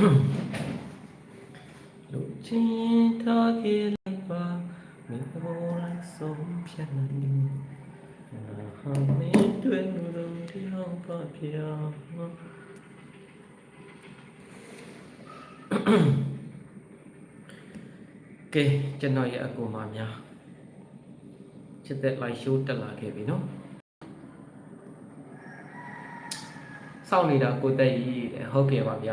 လူချင်းထားခဲ့လိုက်ပါမင်းဘောလိုက်ဆုံးဖြတ်နိုင်ဟာမင်းတွေ့လို့တရားပါပြာကဲကျွန်တော်ရဲ့အကူမများချစ်တဲ့ live show တက်လာခဲ့ပြီနော်စောင့်နေတာကိုတက်ကြီးတဲ့ဟုတ်ကဲ့ပါဗျ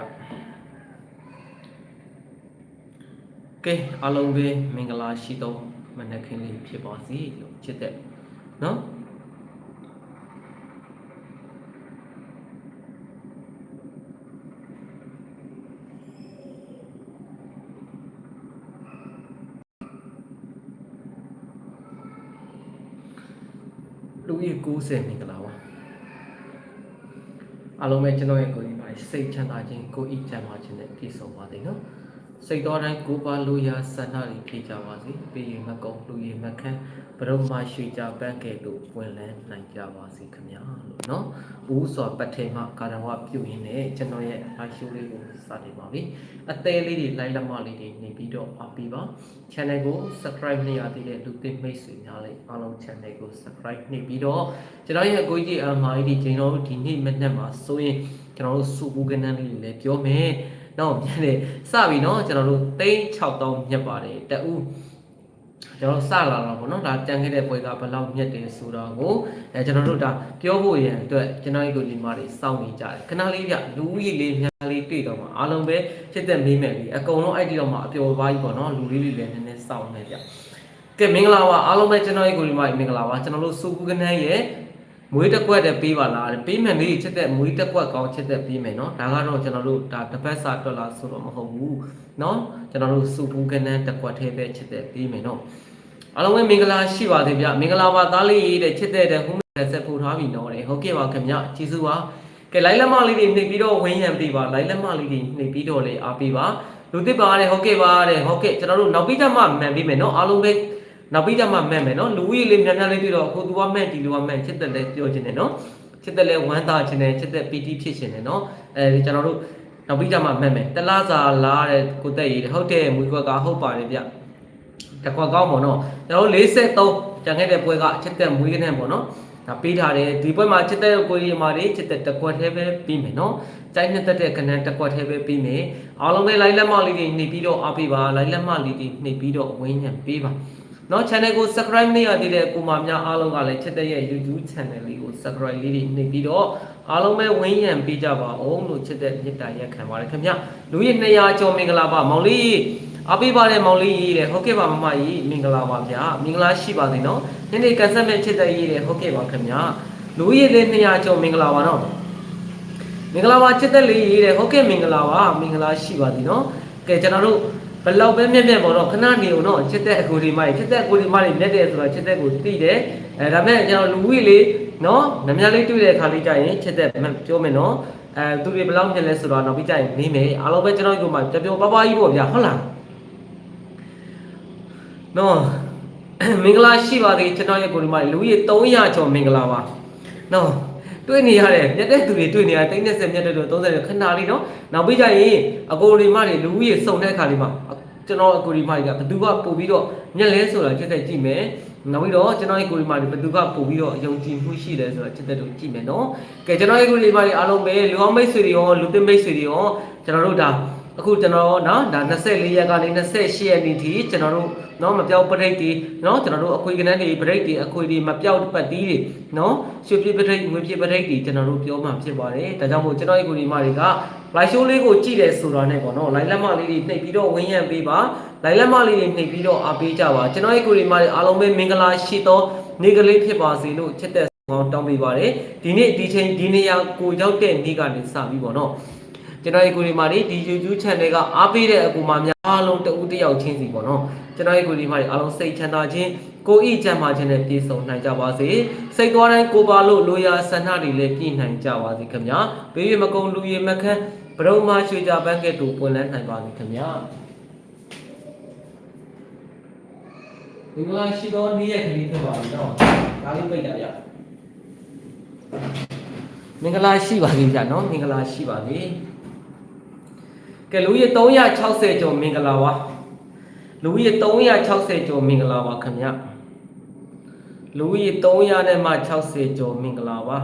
ကဲအားလုံးပဲမင်္ဂလာရှိသောမနက်ခင်းလေးဖြစ်ပါစေလို့ချစ်တဲ့နော်လူကြီး90မင်္ဂလာပါအားလုံးပဲကျွန်တော်ရဲ့ကိုယ်ကြီးပါစိတ်ချမ်းသာခြင်းကိုယ်ဤချမ်းသာခြင်းနဲ့ပြည့်စုံပါစေနော် စိတ်တော်တိုင်းကိုယ်ပါလူရာဆန္ဒတွေဖြည့်ကြပါစေပြီးရင်မကုံလူရည်မခန်းဘရုံမရှိကြပန်းကဲ့သို့ဝင်လန်းနိုင်ကြပါစေခင်ဗျာလို့နော်ဦးစွာပတ်ထဲမှာကာရဝပြုရင်းနဲ့ကျွန်တော်ရဲ့အားရှိုးလေးကိုစတင်ပါပြီအသေးလေးတွေလိုက်လက်မလေးတွေနေပြီးတော့အားပေးပါ channel ကို subscribe နေရသေးတဲ့လူသိမိတ်ဆွေများလည်းအားလုံး channel ကို subscribe နေပြီးတော့ကျွန်တော်ရဲ့အကိုကြီးအမိုင်းဒီကျွန်တော်တို့ဒီနေ့မနေ့မှာဆိုရင်ကျွန်တော်တို့စူပူကနန်းလေးတွေလည်းပြောမယ် နောက်ပြန်တယ်စပြီနော်ကျွန်တော်တို့သိန်း6000မြတ်ပါတယ်တူကျွန်တော်စလာတော့ဗောနော်ဒါတန်ခဲ့တဲ့ပွဲကဘယ်လောက်မြတ်တယ်ဆိုတော့ကိုအဲကျွန်တော်တို့ဒါပြောဖို့ရန်အတွက်ကျွန်တော်တို့ဒီမာတွေစောင့်နေကြတယ်ခဏလေးပြလူကြီးလေးများလေးတွေ့တော့မှာအားလုံးပဲချစ်သက်မေးမယ်ကြီးအကုန်လုံးအဲ့ဒီတော့မှာအပျော်ပါကြီးပေါ့နော်လူလေးလေးလည်းနည်းနည်းစောင့်နေကြကဲမင်္ဂလာပါအားလုံးပဲကျွန်တော်ရဲ့ကိုလီမာမင်္ဂလာပါကျွန်တော်တို့စုကူကနန်းရဲ့ မွေးတက်ကွက်တဲ့ပေးပါလားပေးမယ်လေးချက်တဲ့မွေးတက်ကွက်ကောင်းချက်တဲ့ပေးမယ်နော်ဒါကတော့ကျွန်တော်တို့ဒါတစ်ပတ်စာတွက်လာဆိုတော့မဟုတ်ဘူးနော်ကျွန်တော်တို့စူပူကနန်းတက်ကွက်ထဲပဲချက်တဲ့ပေးမယ်နော်အားလုံးပဲမင်္ဂလာရှိပါသေးဗျမင်္ဂလာပါသားလေးရေးတဲ့ချက်တဲ့တဲ့ဟူးမဲ့ဆက်ပို့ထားပြီနော်တဲ့ဟုတ်ကဲ့ပါခင်ဗျကျေးဇူးပါကဲလိုက်လက်မလေးတွေနှိပ်ပြီးတော့ဝင်းရံပေးပါလိုက်လက်မလေးတွေနှိပ်ပြီးတော့လေအားပေးပါလူသစ်ပါတဲ့ဟုတ်ကဲ့ပါတဲ့ဟုတ်ကဲ့ကျွန်တော်တို့နောက်ပြီးတော့မှမှန်ပေးမယ်နော်အားလုံးပဲ နောက်ပြီးတော့မှမှန်မယ်နော်လူကြီးလေးများများလေးပြီးတော့အခုသူကမှန်ဒီလူကမှန်ချက်တဲ့လဲပြောချင်တယ်နော်ချက်တဲ့လဲဝမ်းသာချင်တယ်ချက်တဲ့ပီတိဖြစ်ချင်တယ်နော်အဲဒီကျွန်တော်တို့နောက်ပြီးတော့မှမှန်မယ်တလားစာလားတဲ့ကိုတက်ရေးဟုတ်တယ်မွေးကွက်ကဟုတ်ပါတယ်ဗျတကွက်ကောင်းပေါ့နော်ကျွန်တော်တို့43ကြံခဲ့တဲ့ပွဲကအချက်တဲ့မွေးကနေပေါ့နော်ဒါပေးထားတယ်ဒီပွဲမှာချက်တဲ့ကိုရီမာတွေချက်တဲ့တကွက်သေးပဲပြီးမယ်နော်ကြိုက်နှစ်သက်တဲ့ကနန်းတကွက်သေးပဲပြီးမယ်အားလုံးပဲလိုက်လက်မလေးတွေနှိပ်ပြီးတော့အားပေးပါလိုက်လက်မလေးတွေနှိပ်ပြီးတော့ဝင်းညံပေးပါ နော် channel ကို subscribe နေရသေးတဲ့ကိုမများအားလုံးကလည်းချက်တဲ့ရဲ့ YouTube channel လေးကို subscribe လေးတွေနှိပ်ပြီးတော့အားလုံးပဲဝင်းရံပေးကြပါအောင်လို့ချက်တဲ့မြတ်တာရက်ခံပါတယ်ခင်ဗျလူကြီး200ကျော်မင်္ဂလာပါမောင်လေးအားပေးပါတယ်မောင်လေးရေးတယ်ဟုတ်ကဲ့ပါမမကြီးမင်္ဂလာပါဗျာမင်္ဂလာရှိပါစေနော်နေ့နေ့ကန်ဆက်မဲ့ချက်တဲ့ရေးတယ်ဟုတ်ကဲ့ပါခင်ဗျလူကြီးလေး200ကျော်မင်္ဂလာပါနော်မင်္ဂလာပါချက်တဲ့လေးရေးတယ်ဟုတ်ကဲ့မင်္ဂလာပါမင်္ဂလာရှိပါသည်နော်ကဲကျွန်တော်တို့ ဘလောက်ပဲမြက်မြက်ပေါ့နော်ခဏနေအောင်နော်ချက်တဲ့အကူဒီမကြီးချက်တဲ့အကူဒီမကြီးမြက်တယ်ဆိုတော့ချက်တဲ့ကိုသိတယ်အဲဒါမဲ့ကျွန်တော်လူကြီးလေးနော်နမလေးတွေ့တဲ့အခါလေးကြရင်ချက်တဲ့ပြောမယ်နော်အဲသူတွေဘလောက်မြက်လဲဆိုတော့နောက်ပြီးကြရင်မေးမယ်အားလုံးပဲကျွန်တော်တို့ကမှပြောပြောပပကြီးပေါ့ဗျာဟုတ်လားနော်မင်္ဂလာရှိပါသေးကျွန်တော်ရဲ့ကိုဒီမကြီးလူကြီး300ကျော်မင်္ဂလာပါနော် တွေ့နေရတယ်မြက်တဲ့သူတွေတွေ့နေရတိတ်နဲ့ဆက်မြက်တဲ့သူ30ခဏလေးနော်နောက်ပြီးကြရင်အကိုဒီမတွေလူကြီးစုံတဲ့အခါလေးမှာကျွန်တော်အကိုဒီမတွေကဘသူကပို့ပြီးတော့မြက်လဲဆိုတာချက်တဲ့ကြည့်မယ်နောက်ပြီးတော့ကျွန်တော်ရဲ့ကိုဒီမတွေဘသူကပို့ပြီးတော့ယုံကြည်မှုရှိတယ်ဆိုတာချက်တဲ့တို့ကြည့်မယ်နော်ကဲကျွန်တော်ရဲ့ကိုဒီမတွေအားလုံးပဲလူအောင်မိတ်ဆွေတွေရောလူသစ်မိတ်ဆွေတွေရောကျွန်တော်တို့ဒါ အခုကျွန်တော်နော်ဒါ24ရက်ကနေ28ရက်နေ့ထိကျွန်တော်တို့နော်မပြောက်ပရိတ်တွေနော်ကျွန်တော်တို့အခွေကနန်းတွေပရိတ်တွေအခွေတွေမပြောက်ပတ်သီးတွေနော်ရွှေပြပရိတ်ငွေပြပရိတ်တွေကျွန်တော်တို့ပြောမှဖြစ်ပါတယ်ဒါကြောင့်မို့ကျွန်တော်ရဲ့ကိုဒီမတွေက live show လေးကိုကြည့်တယ်ဆိုတာနဲ့ပေါ့နော် live လက်မလေးတွေနှိပ်ပြီးတော့ဝင်းရံပေးပါ live လက်မလေးတွေနှိပ်ပြီးတော့အားပေးကြပါကျွန်တော်ရဲ့ကိုဒီမတွေအားလုံးပဲမင်္ဂလာရှိသောနေ့ကလေးဖြစ်ပါစေလို့ချစ်တဲ့ကောင်းတောင်းပေးပါတယ်ဒီနေ့ဒီချိန်ဒီနေရာကိုရောက်တဲ့နေ့ကနေစပြီးပေါ့နော် ကျွန်တော်ရဲ့ကိုဒီမာတွေဒီ YouTube channel ကအားပေးတဲ့အကူမများအားလုံးတဦးတယောက်ချင်းစီပေါ့နော်ကျွန်တော်ရဲ့ကိုဒီမာတွေအားလုံးစိတ်ချမ်းသာခြင်းကိုဤချမ်းသာခြင်းနဲ့ပြည့်စုံနိုင်ကြပါစေစိတ်သွားတိုင်းကိုပါလို့လိုရာဆန္ဒတွေလည်းပြည့်နိုင်ကြပါစေခင်ဗျာဘေးရမကုံလူရမခန်းဘရုံမရွှေကြပန်းကဲ့သို့ပွင့်လန်းနိုင်ပါစေခင်ဗျာဒီကလာရှိသောနေ့ရက်ခရီးဖြစ်ပါပြီနော်ဒါလေးပိတ်တာဗျမင်္ဂလာရှိပါစေဗျာနော်မင်္ဂလာရှိပါစေ ကဲလူကြီး360ကျော်မင်္ဂလာပါလူကြီး360ကျော်မင်္ဂလာပါခင်ဗျလူကြီး300နဲ့မှ60ကျော်မင်္ဂလာပါ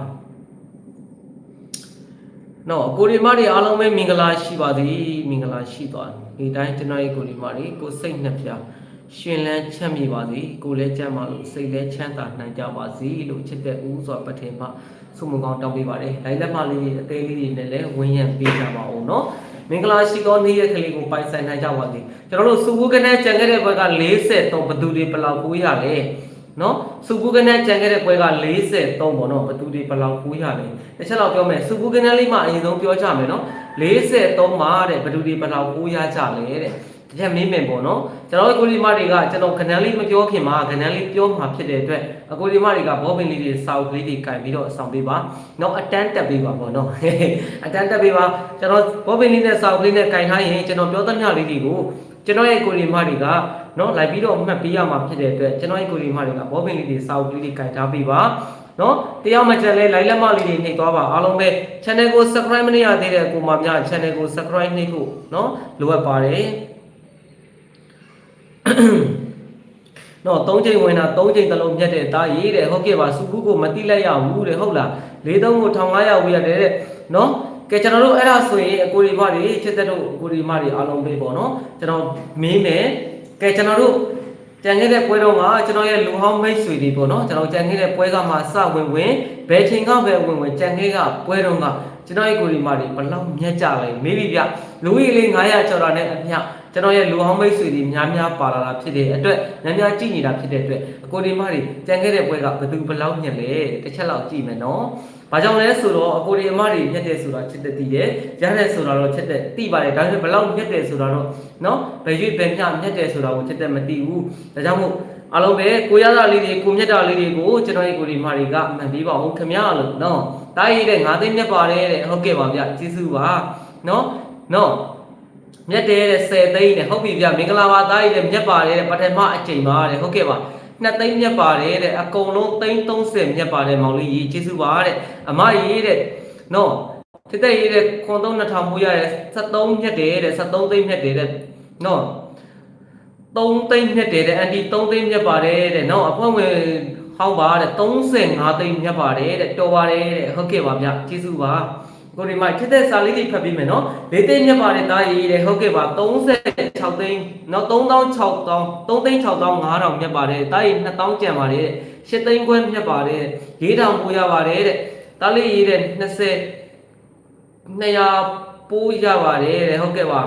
နော်ကိုရီမာတွေအားလုံးပဲမင်္ဂလာရှိပါသည်မင်္ဂလာရှိသွားဒီတိုင်းကျွန်တော်ရဲ့ကိုရီမာတွေကိုစိတ်နှစ်ဖြာရှင်လန်းချမ်းမြေပါစေကိုလည်းချမ်းပါလို့စိတ်လည်းချမ်းသာနိုင်ကြပါစေလို့ချစ်တဲ့ဦးစွာပထင်မှဆုမကောင်းတောင်းပေးပါတယ်။လိုက်လက်မလေးအသေးလေးတွေနဲ့လည်းဝင်းရံပေးကြပါဦးနော်။ မင်္ဂလာရှိသောနေ့ရက်ကလေးကိုပိုင်ဆိုင်နိုင်ကြပါစေ။ကျွန်တော်တို့စုဘူးကနဲ့ကြံခဲ့တဲ့ဘက်က43ဘသူတွေဘယ်လောက်ကိုရလဲ။နော်စုဘူးကနဲ့ကြံခဲ့တဲ့ဘက်က43ပေါ့နော်ဘသူတွေဘယ်လောက်ကိုရလဲ။တစ်ချက်လောက်ပြောမယ်စုဘူးကနဲ့လေးမှအရင်ဆုံးပြောကြမယ်နော်။43မှာတဲ့ဘသူတွေဘယ်လောက်ကိုရကြလဲတဲ့။ တကယ်မင်းမင်ပေါ့နော်ကျွန်တော်ကိုဒီမတွေကကျွန်တော်ခဏလေးမပြောခင်မှာခဏလေးပြောမှာဖြစ်တဲ့အတွက်အကိုဒီမတွေကဘောပင်လေးတွေစောက်ကလေးတွေကင်ပြီးတော့ဆောင်ပေးပါနော်အတန်းတက်ပေးပါပေါ့နော်အတန်းတက်ပေးပါကျွန်တော်ဘောပင်လေးနဲ့စောက်ကလေးနဲ့ကင်ထားရင်ကျွန်တော်ပြောသမျှလေးတွေကိုကျွန်တော်ရဲ့ကိုဒီမတွေကနော်လိုက်ပြီးတော့မှတ်ပေးရမှာဖြစ်တဲ့အတွက်ကျွန်တော်ရဲ့ကိုဒီမတွေကဘောပင်လေးတွေစောက်ကလေးတွေကင်ထားပေးပါနော်တရားမကျန်လဲလိုက်လက်မလေးတွေနှိပ်သွားပါအားလုံးပဲ channel ကို subscribe မလုပ်ရသေးတဲ့ကိုမများ channel ကို subscribe နှိပ်ဖို့နော်လိုအပ်ပါတယ် နော်၃ချိန်ဝင်တာ၃ချိန်တလုံးမြတ်တဲ့ဒါရေးတဲ့ဟုတ်ကဲ့ပါစုဘူးကိုမတိလိုက်ရဘူးတဲ့ဟုတ်လား၄သုံးကို1500ဝေးရတယ်တဲ့နော်ကဲကျွန်တော်တို့အဲ့ဒါဆိုရင်အကိုဒီမတွေချစ်တဲ့တို့အကိုဒီမတွေအားလုံးပဲပေါ့နော်ကျွန်တော်မင်းမယ်ကဲကျွန်တော်တို့ကြံခဲ့တဲ့ပွဲတော့ကကျွန်တော်ရဲ့လူဟောင်းမိတ်ဆွေတွေပေါ့နော်ကျွန်တော်ကြံခဲ့တဲ့ပွဲကမှစဝင်ဝင်ဘယ်ချိန်ကပဲဝင်ဝင်ကြံခဲ့ကပွဲတော့ကကျွန်တော်ရဲ့ကိုဒီမတွေဘလောက်မြတ်ကြလဲမေးပြီဗျလူကြီးလေး900ကျော်တာနဲ့အမျှ ကျွန်တော်ရဲ့လူဟောင်းမိတ်ဆွေတွေများများပါလာတာဖြစ်တဲ့အတွက်များများကြည့်နေတာဖြစ်တဲ့အတွက်အကိုဒီမတွေကြံခဲ့တဲ့ပွဲကဘယ်သူဘလောက်ညက်လဲတစ်ချက်လောက်ကြည့်မယ်နော်။ဘာကြောင့်လဲဆိုတော့အကိုဒီမတွေညက်တယ်ဆိုတာချစ်တဲ့တည်တယ်။ရတဲ့ဆိုတာတော့ချစ်တဲ့တိပါတယ်။ဒါပေမဲ့ဘလောက်ညက်တယ်ဆိုတာတော့နော်ဘယ်ရွေ့ဘယ်မျှညက်တယ်ဆိုတာကိုချစ်တဲ့မသိဘူး။ဒါကြောင့်မို့အားလုံးပဲကိုရတာလေးတွေကိုမြတ်တာလေးတွေကိုကျွန်တော်ရဲ့ကိုဒီမတွေကမှန်ပြီးပါအောင်ခမရလို့နော်။တားရည်တဲ့ငါးသိန်းမြတ်ပါတယ်တဲ့ဟုတ်ကဲ့ပါဗျကျေးဇူးပါနော်နော် မြတ်တယ်တဲ့10သိန်းတဲ့ဟုတ်ပြီဗျမင်္ဂလာပါသားကြီးတဲ့မြတ်ပါတယ်တဲ့ပထမအချိန်ပါတဲ့ဟုတ်ကဲ့ပါနှစ်သိန်းမြတ်ပါတယ်တဲ့အကုန်လုံးသိန်း30မြတ်ပါတယ်မောင်လေးကြီးကျေးဇူးပါတဲ့အမကြီးတဲ့နော်တစ်သက်ရေးတဲ့ခွန်သုံး2000မိုးရတဲ့73မြတ်တယ်တဲ့73သိန်းမြတ်တယ်တဲ့နော်3သိန်းမြတ်တယ်တဲ့အန်တီ3သိန်းမြတ်ပါတယ်တဲ့နော်အဖွင့်ဝင်ဟောင်းပါတဲ့35သိန်းမြတ်ပါတယ်တဲ့တော်ပါတယ်တဲ့ဟုတ်ကဲ့ပါဗျကျေးဇူးပါ ကိုဒီမှာချစ်တဲ့စာလေးတွေဖတ်ပြီးမယ်နော်လေးသိန်းမြတ်ပါတယ်တားရေးတဲ့ဟုတ်ကဲ့ပါ36သိန်းနော်3600 3သိန်း6500မြတ်ပါတယ်တားရေး2000ကျန်ပါတယ်8သိန်းခွဲမြတ်ပါတယ်4000ပိုးရပါတယ်တဲ့တားလေးရေးတဲ့20 200ပိုးရပါတယ်တဲ့ဟုတ်ကဲ့ပါ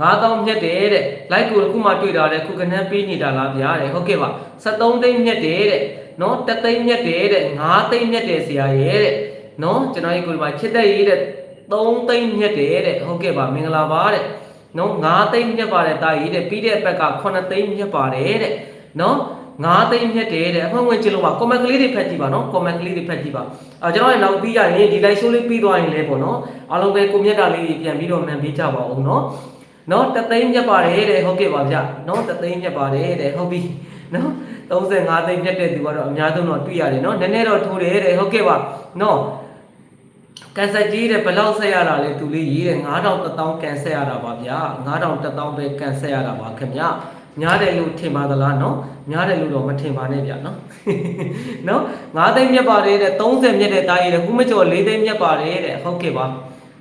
9000မြတ်တယ်တဲ့ like ကိုအခုမှတွေ့တာတဲ့ခုကနန်းပေးနေတာလားဗျာတဲ့ဟုတ်ကဲ့ပါ73သိန်းမြတ်တယ်တဲ့နော်3သိန်းမြတ်တယ်တဲ့5သိန်းမြတ်တယ်ဆရာရဲ့တဲ့ နော်ကျွန်တော်ဒီကိုဒီမှာချစ်တဲ့ရေးတဲ့3သိန်းမြတ်တယ်တဲ့ဟုတ်ကဲ့ပါမင်္ဂလာပါတဲ့နော်5သိန်းမြတ်ပါတယ်တာရေးတဲ့ပြီးတဲ့ဘက်က9သိန်းမြတ်ပါတယ်တဲ့နော်9သိန်းမြတ်တယ်တဲ့အဖွင့်ဝင်ကြည့်လို့ပါ comment ကလေးတွေဖတ်ကြည့်ပါနော် comment ကလေးတွေဖတ်ကြည့်ပါအဲကျွန်တော်လည်းနောက်ပြီးရရင်ဒီ live show လေးပြီးသွားရင်လည်းပေါ့နော်အားလုံးပဲကိုမြတ်တာလေးတွေပြန်ပြီးတော့မှန်ပေးကြပါဦးနော်နော်တသိန်းမြတ်ပါတယ်တဲ့ဟုတ်ကဲ့ပါဗျနော်တသိန်းမြတ်ပါတယ်တဲ့ဟုတ်ပြီနော်35သိန်းမြတ်တဲ့သူကတော့အများဆုံးတော့တွေ့ရတယ်နော်နည်းနည်းတော့ထိုးတယ်တဲ့ဟုတ်ကဲ့ပါနော် ကန်ဆက်ကြီးတဲ့ဘယ်လောက်ဆက်ရတာလဲသူလေးရေးတဲ့9000 1000ကန်ဆက်ရတာပါဗျာ9000 1000ပဲကန်ဆက်ရတာပါခင်ဗျများတယ်လို့ထင်ပါသလားနော်များတယ်လို့တော့မထင်ပါနဲ့ဗျာနော်နော်9သိန်းမြတ်ပါတယ်တဲ့30မြတ်တဲ့တားရေးတဲ့ခုမကျော်4သိန်းမြတ်ပါတယ်တဲ့ဟုတ်ကဲ့ပါ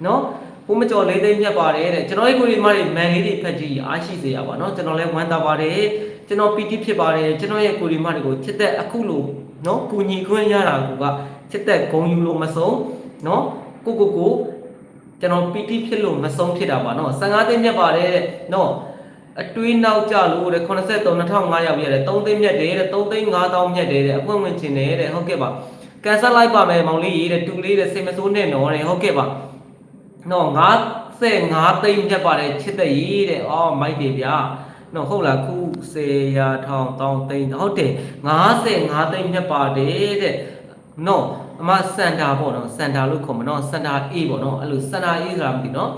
နော်ခုမကျော်၄သိန်းမြတ်ပါတယ်တဲ့ကျွန်တော်ရဲ့ကိုရီမတွေမန်လေးတွေဖက်ကြည့်အားရှိစေရပါနော်ကျွန်တော်လည်းဝမ်းသာပါတယ်ကျွန်တော်ပီတိဖြစ်ပါတယ်ကျွန်တော်ရဲ့ကိုရီမတွေကိုချစ်တဲ့အခုလိုနော်ပူညီခွင့်ရတာကချစ်တဲ့ဂုံယူလို့မဆုံး နော်ကိုကိုကိုကျွန်တော်ပီတိဖြစ်လို့မဆုံးဖြစ်တာပါနော်15သိန်းမြတ်ပါတယ်တဲ့နော်အတွေးနောက်ကြလို့တဲ့83 2500ပြရတယ်3သိန်းမြတ်တယ်တဲ့3သိန်း5000မြတ်တယ်တဲ့အပွင့်ဝင်ချင်တယ်တဲ့ဟုတ်ကဲ့ပါကန်ဆယ်လိုက်ပါမယ်မောင်လေးရေးတဲ့တူလေးတဲ့စိတ်မဆိုးနဲ့နော်တဲ့ဟုတ်ကဲ့ပါနော်55သိန်းမြတ်ပါတယ်ချစ်တဲ့ရေးတဲ့အော်မိုက်တယ်ဗျာနော်ဟုတ်လားခု10ရာထောင်တောင်းသိန်းဟုတ်တယ်55သိန်းမြတ်ပါတယ်တဲ့နော် အမစန်တာပေါ့နော်စန်တာလို့ခေါ်မနော်စန်တာ A ပေါ့နော်အဲ့လိုစန်တာ A ဆိုတာမသိနော်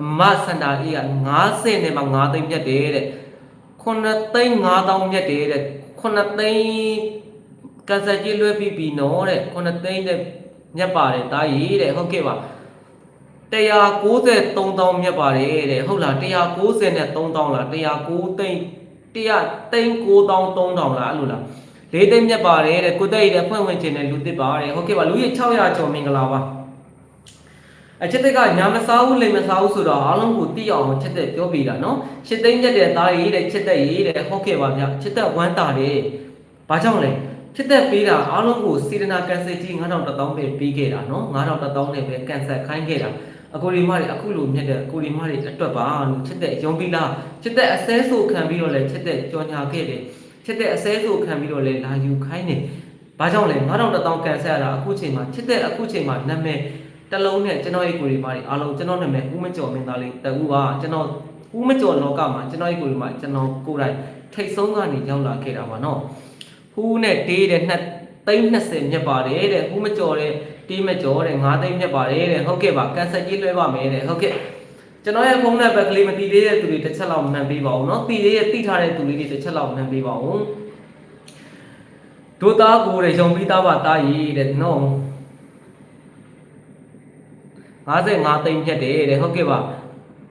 အမစန်တာ A က90နဲ့မှ9သိန်းမြတ်တယ်တဲ့9သိန်း5000မြတ်တယ်တဲ့9သိန်းကန်ဆယ်ကြီးလွှဲပြီးပြီနော်တဲ့9သိန်းနဲ့မြတ်ပါတယ်တာကြီးတဲ့ဟုတ်ကဲ့ပါ193တောင်းမြတ်ပါတယ်တဲ့ဟုတ်လား190နဲ့3တောင်းလား109သိန်း100သိန်း9တောင်း3တောင်းလားအဲ့လိုလား လေးသိန်းမြတ်ပါတယ်တဲ့ကိုသိတဲ့ဖွင့်ဝင်ခြင်းနဲ့လူသစ်ပါတယ်ဟုတ်ကဲ့ပါလူကြီး600ကျော်မင်္ဂလာပါအချက်တက်ကညာမစားဘူးလိမ်မစားဘူးဆိုတော့အားလုံးကိုသိအောင်ချက်သက်ပြောပြတာနော်ရှစ်သိန်းမြတ်တဲ့သားရေးတဲ့ချက်သက်ရေးတဲ့ဟုတ်ကဲ့ပါဗျချက်သက်ဝမ်းတာတယ်ဘာကြောင့်လဲချက်သက်ပေးတာအားလုံးကိုစေတနာကန်ဆယ်ကြီး9000တောင်းပဲပေးခဲ့တာနော်9000တောင်းနဲ့ပဲကန်ဆယ်ခိုင်းခဲ့တာအကိုဒီမတွေအခုလိုမြတ်တဲ့အကိုဒီမတွေအတွက်ပါလို့ချစ်တဲ့ယုံပြီးလားချစ်တဲ့အစဲဆိုခံပြီးတော့လဲချစ်တဲ့ကြော်ညာခဲ့တယ် ချစ်တဲ့အစဲဆိုခံပြီးတော့လဲလာယူခိုင်းတယ်ဘာကြောင့်လဲ9000တောင်းကန်ဆက်ရတာအခုချိန်မှာချစ်တဲ့အခုချိန်မှာနာမည်တစ်လုံးနဲ့ကျွန်တော်ရဲ့ကိုဒီမတွေအားလုံးကျွန်တော်နာမည်ဦးမကျော်မင်းသားလေးတူပါကျွန်တော်ဦးမကျော်လောကမှာကျွန်တော်ရဲ့ကိုဒီမကျွန်တော်ကိုယ်တိုင်ထိတ်ဆုံးကနေရောက်လာခဲ့တာပါနော်ဟူးနဲ့တေးတဲ့နှစ်သိန်း20မြတ်ပါတယ်တဲ့ဟူးမကျော်တဲ့တီးမကျော်တဲ့9သိန်းမြတ်ပါတယ်တဲ့ဟုတ်ကဲ့ပါကန်ဆက်ကြီးလွှဲပါမယ်တဲ့ဟုတ်ကဲ့ ကျွန်တော်ရဲ့ဖုန်းနံပါတ်ကလေးမသိသေးတဲ့သူတွေတစ်ချက်လောက်မှန်ပေးပါဦးနော်သိသေးတဲ့သိထားတဲ့သူလေးတွေတစ်ချက်လောက်မှန်ပေးပါဦးတို့သားကိုရုံပြီးသားပါသားရည်တဲ့နော်55သိန်းဖြစ်တယ်တဲ့ဟုတ်ကဲ့ပါ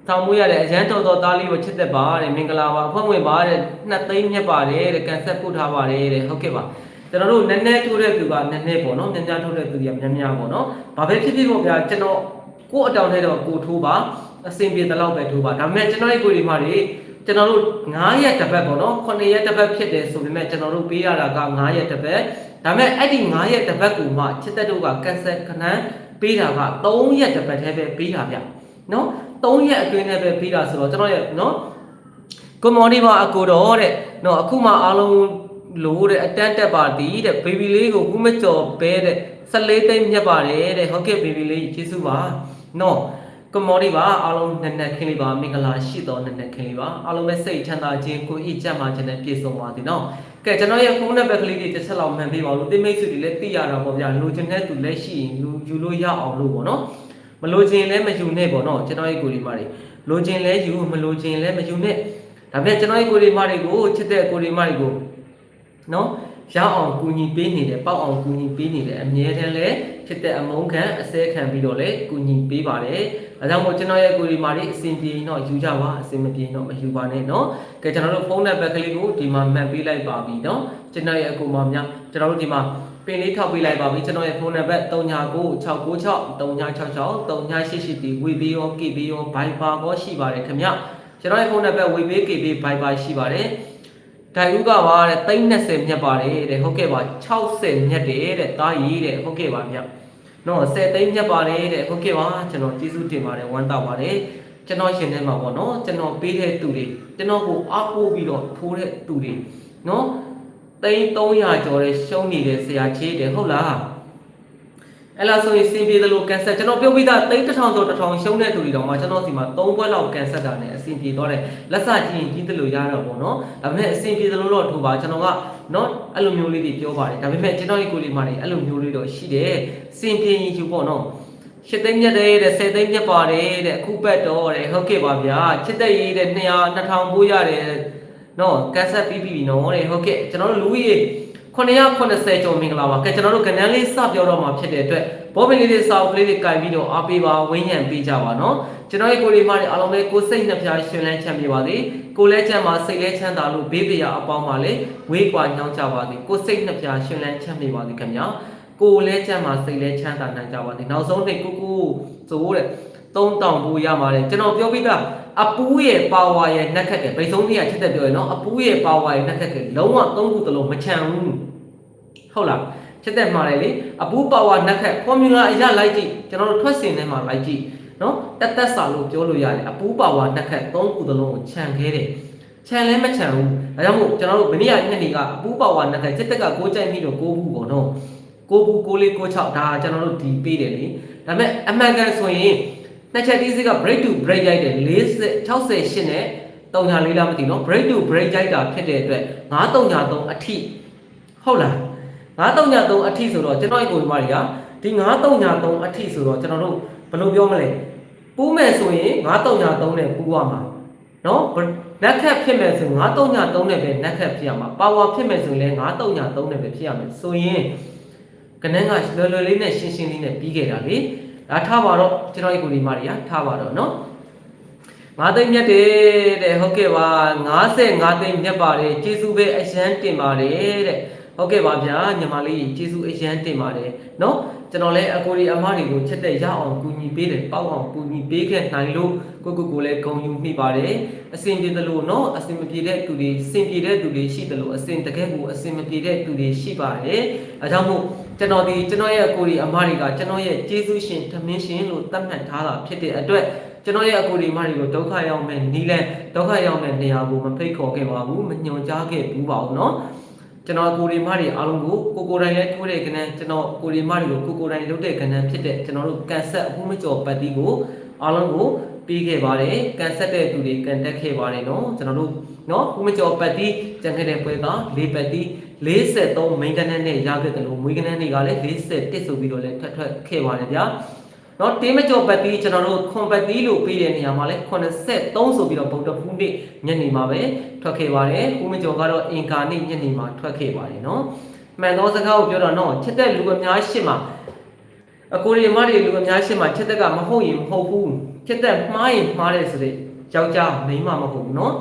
ထောင်မွေးရတဲ့အရန်တော်တော်သားလေးကိုချစ်သက်ပါတဲ့မင်္ဂလာပါအဖွဲ့ဝင်ပါတဲ့2သိန်းမြတ်ပါတယ်တဲ့ကန်ဆက်ပို့ထားပါတယ်တဲ့ဟုတ်ကဲ့ပါကျွန်တော်တို့နည်းနည်းထိုးတဲ့သူကနည်းနည်းပေါ့နော်များများထိုးတဲ့သူကများများပေါ့နော်ဘာပဲဖြစ်ဖြစ်ပေါ့ဗျာကျွန်တော်ကို့အတောင်ထဲတော့ကိုထိုးပါ အဆင်ပြေတဲ့လောက်ပဲထိုးပါဒါပေမဲ့ကျွန်တော်ရဲ့ကိုယ်ဒီမှာတွေကျွန်တော်တို့9ရက်တစ်ပတ်ပေါ့နော်9ရက်တစ်ပတ်ဖြစ်တယ်ဆိုပေမဲ့ကျွန်တော်တို့ပေးရတာက9ရက်တစ်ပတ်ဒါပေမဲ့အဲ့ဒီ9ရက်တစ်ပတ်ကူမှချစ်တဲ့တို့ကကန်ဆယ်ခဏန်းပေးတာက3ရက်တစ်ပတ်တည်းပဲပေးတာဗျနော်3ရက်အတွင်းနဲ့ပဲပေးတာဆိုတော့ကျွန်တော်ရဲ့နော်ကွန်မော်ဒီမှာအကိုတော့တဲ့နော်အခုမှအားလုံးလို့တဲ့အတန်းတက်ပါသည်တဲ့ဘေဘီလေးကိုဦးမကျော်ပဲတဲ့14သိန်းမြတ်ပါတယ်တဲ့ဟုတ်ကဲ့ဘေဘီလေးကျေးဇူးပါနော် ကမော်ဒီပါအားလုံးနက်နက်ခင်းလေးပါမင်္ဂလာရှိတော်နက်နက်ခင်းလေးပါအားလုံးပဲစိတ်ချမ်းသာခြင်းကိုဤကြမ်းပါခြင်းနဲ့ပြည့်စုံပါသည်နော်ကဲကျွန်တော်ရဲ့ဖုန်းနံပါတ်ကလေးတွေတစ်ချက်လောက်မှန်ပေးပါလို့တိမိတ်ဆွေတွေလည်းသိရတာပေါ့ဗျာလိုချင်တဲ့သူလည်းရှိရင်လူယူလို့ရအောင်လို့ပေါ့နော်မလိုချင်လည်းမယူနဲ့ပေါ့နော်ကျွန်တော်ရဲ့ကိုယ်ဒီမာတွေလိုချင်လည်းယူမလိုချင်လည်းမယူနဲ့ဒါပေမဲ့ကျွန်တော်ရဲ့ကိုယ်ဒီမာတွေကိုချစ်တဲ့ကိုယ်ဒီမာတွေကိုနော်ရအောင်ကူညီပေးနေတယ်ပေါက်အောင်ကူညီပေးနေတယ်အမြဲတမ်းလဲ ဖြစ်တဲ့အမုန်းခံအစဲခံပြီးတော့လဲကူညီပေးပါတယ်အဲဒါကြောင့်မို့ကျွန်တော်ရဲ့ကိုဒီမာလေးအစဉ်ပြေတော့ယူကြပါအစဉ်မပြေတော့မယူပါနဲ့နော်ကဲကျွန်တော်တို့ဖုန်းနံပါတ်ကလေးကိုဒီမှာမှတ်ပေးလိုက်ပါပြီနော်ကျွန်တော်ရဲ့အကူမများကျွန်တော်တို့ဒီမှာပင်လေးထောက်ပေးလိုက်ပါပြီကျွန်တော်ရဲ့ဖုန်းနံပါတ်399696 3966 3988ဒီဝေဘေးရော KB ရော Viber ရောရှိပါတယ်ခင်ဗျကျွန်တော်ရဲ့ဖုန်းနံပါတ်ဝေဘေး KB Viber ရှိပါတယ်ဒိုင်ဦးကပါတဲ့320မြတ်ပါတယ်တဲ့ဟုတ်ကဲ့ပါ60မြတ်တယ်တဲ့တားရီတဲ့ဟုတ်ကဲ့ပါမြတ် နော်10သိန်းမြတ်ပါတယ်တဲ့ဟုတ်ကဲ့ပါကျွန်တော်ကျေးဇူးတင်ပါတယ်ဝမ်းသာပါတယ်ကျွန်တော်ရှင်ထဲမှာပေါ့နော်ကျွန်တော်ပေးတဲ့သူတွေကျွန်တော်ကိုအားကိုးပြီးတော့ထိုးတဲ့သူတွေနော်သိန်း300ကျော်တဲ့ရှုံးနေတဲ့ဆရာချေးတယ်ဟုတ်လား အဲ့လားဆိုရင်စင်ပြေတယ်လို့ကန်ဆက်ကျွန်တော်ပြောပြီးသားသိန်း1000ကျော်1000ရှုံးတဲ့သူတွေတော့မှကျွန်တော်စီမှာ3ဘွဲလောက်ကန်ဆက်တာနဲ့အစင်ပြေတော့တယ်လက်စကြည့်ရင်ကြီးတယ်လို့ရတော့ပေါ့နော်ဒါပေမဲ့အစင်ပြေတယ်လို့တော့ထိုးပါကျွန်တော်ကနော်အဲ့လိုမျိုးလေးတွေပြောပါတယ်ဒါပေမဲ့ကျွန်တော်ရဲ့ကိုယ်လေးမှနေအဲ့လိုမျိုးလေးတော့ရှိတယ်စင်ပြေရင်ယူပေါ့နော်ရှစ်သိန်းမြတ်တဲ့တဲ့10သိန်းမြတ်ပါတယ်တဲ့အခုပတ်တော့တဲ့ဟုတ်ကဲ့ပါဗျာချစ်တဲ့ရေးတဲ့200 2000ပိုးရတယ်နော်ကန်ဆက်ပြီးပြီနော်တဲ့ဟုတ်ကဲ့ကျွန်တော်တို့လူကြီး 980ကျော်မင်္ဂလာပါကဲကျွန်တော်တို့ကဏ္ဍလေးစပြောတော့မှာဖြစ်တဲ့အတွက်ဘောပင်လေးတွေစာအုပ်လေးတွေကင်ပြီးတော့အားပေးပါဝင်းရံပေးကြပါနော်ကျွန်တော်ရဲ့ကိုယ်လေးမတွေအားလုံးပဲကိုယ်စိတ်နှပြရှင်လန်းချမ်းမြေပါစေကိုယ်လဲချမ်းပါစိတ်လဲချမ်းသာလို့ဘေးပရာအပေါင်းပါလေဝေးကွာညောင်းကြပါစေကိုယ်စိတ်နှပြရှင်လန်းချမ်းမြေပါစေခင်ဗျာကိုယ်လဲချမ်းပါစိတ်လဲချမ်းသာနိုင်ကြပါစေနောက်ဆုံးနေ့ကိုကိုဆိုတဲ့3000ဘူရပါတယ်ကျွန်တော်ပြောပြီးသား အပူးရဲ့ပါဝါရဲ့နှက်ခက်ကဗိတ်ဆုံးကြီးကချက်သက်ပြောရနော်အပူးရဲ့ပါဝါရဲ့နှက်ခက်ကလုံးဝသုံးခုတလုံးမချမ်းဘူးဟုတ်လားချက်သက်မှားတယ်လေအပူပါဝါနှက်ခက်ဖော်မြူလာအရလိုက်ကြည့်ကျွန်တော်တို့ထွက်စင်ထဲမှာလိုက်ကြည့်နော်တက်တက်စာလို့ပြောလို့ရတယ်အပူပါဝါနှက်ခက်သုံးခုသလုံးကိုခြံခဲတယ်ခြံလဲမခြံဘူးဒါကြောင့်မို့ကျွန်တော်တို့မနေ့ကညနေကအပူပါဝါနှက်ခက်ချက်တက်ကကိုးကြိုက်ပြီးတော့ကိုးဘူးပေါ့နော်ကိုးဘူးကိုးလေးကိုး6ဒါကျွန်တော်တို့ဒီပေးတယ်လေဒါပေမဲ့အမှန်ကန်ဆိုရင် နှစ်ချက်တီးစစ်က break to break ရိုက်တယ်40 68နဲ့304လားမသိနော် break to break ရိုက်တာဖြစ်တဲ့အတွက်933အထိဟုတ်လား933အထိဆိုတော့ကျွန်တော်ရဲ့ကိုယ်မတွေကဒီ933အထိဆိုတော့ကျွန်တော်တို့ဘယ်လိုပြောမလဲပူးမယ်ဆိုရင်933နဲ့ပူးရမှာနော်နက်ခတ်ဖြစ်မယ်ဆို933နဲ့ပဲနက်ခတ်ဖြစ်ရမှာပါဝါဖြစ်မယ်ဆိုရင်လည်း933နဲ့ပဲဖြစ်ရမယ်ဆိုရင်ကနန်းကလွယ်လွယ်လေးနဲ့ရှင်းရှင်းလေးနဲ့ပြီးခဲ့တာလေ ဒါထားပါတော့ကျွန်တော်ရဲ့ကိုဒီမာတွေကထားပါတော့နော်ငါးသိန်းမြတ်တယ်တဲ့ဟုတ်ကဲ့ပါ55သိန်းမြတ်ပါတယ်ကျေးဇူးပဲအရန်တင်ပါတယ်တဲ့ ဟုတ်ကဲ့ပါဗျာညီမလေးကျေးဇူးအရန်တင်ပါတယ်နော်ကျွန်တော်လည်းအကိုဒီအမတွေကိုချက်တဲ့ရအောင်ကူညီပေးတယ်ပေါက်အောင်ကူညီပေးခဲ့နိုင်လို့ကိုကိုကိုလည်းဂုဏ်ယူမိပါတယ်အစဉ်ပြေတယ်လို့နော်အစဉ်မပြေတဲ့သူတွေစင်ပြေတဲ့သူတွေရှိတယ်လို့အစဉ်တကယ်ကိုအစဉ်မပြေတဲ့သူတွေရှိပါတယ်အဲကြောင့်မို့ကျွန်တော်ဒီကျွန်တော်ရဲ့အကိုဒီအမတွေကကျွန်တော်ရဲ့ကျေးဇူးရှင်သမင်းရှင်လို့သတ်မှတ်ထားတာဖြစ်တဲ့အတွက်ကျွန်တော်ရဲ့အကိုဒီမတွေကိုဒုက္ခရောက်မဲ့နီးလဲဒုက္ခရောက်မဲ့နေရာကိုမဖိတ်ခေါ်ခဲ့ပါဘူးမညွှန်ကြားခဲ့ဘူးပါဘူးเนาะ ကျွန်တော်ကိုရီမတွေအားလုံးကိုကိုကိုတိုင်းလဲထိုးတဲ့ကဏ္ဍကျွန်တော်ကိုရီမတွေကိုကိုကိုတိုင်းလုပ်တဲ့ကဏ္ဍဖြစ်တဲ့ကျွန်တော်တို့ကန်ဆက်အခုမကျော်ပတ်တီကိုအားလုံးကိုပြီးခဲ့ပါတယ်ကန်ဆက်တဲ့သူတွေကန်တက်ခဲ့ပါတယ်เนาะကျွန်တော်တို့เนาะအခုမကျော်ပတ်တီကျန်ခဲ့တဲ့ပွဲက၄ပတ်တီ43မိန်ကနန်းနဲ့ရခဲ့တယ်လို့မွေးကနန်းတွေကလည်း41ဆိုပြီးတော့လည်းထွက်ထွက်ခဲ့ပါတယ်ဗျာ เนาะတေးမကျော်ပတ်တီကျွန်တော်တို့ခွန်ပတ်တီလို့ပြီးတဲ့နေရာမှာလည်း83ဆိုပြီးတော့ဗုဒ္ဓဖူးနေ့ညနေမှာပဲထွက်ခဲ့ပါတယ်ဦးမကျော်ကတော့အင်ကာနေ့ညနေမှာထွက်ခဲ့ပါတယ်เนาะမှန်သောစကားကိုပြောတော့เนาะချစ်တဲ့လူအများရှိမှာအကိုရီမတွေလူအများရှိမှာချစ်တဲ့ကမဟုတ်ရင်မဟုတ်ဘူးချစ်တဲ့မှားရင်မှားတယ်ဆိုတဲ့ယောက်ျားမိန်းမမဟုတ်ဘူးเนาะ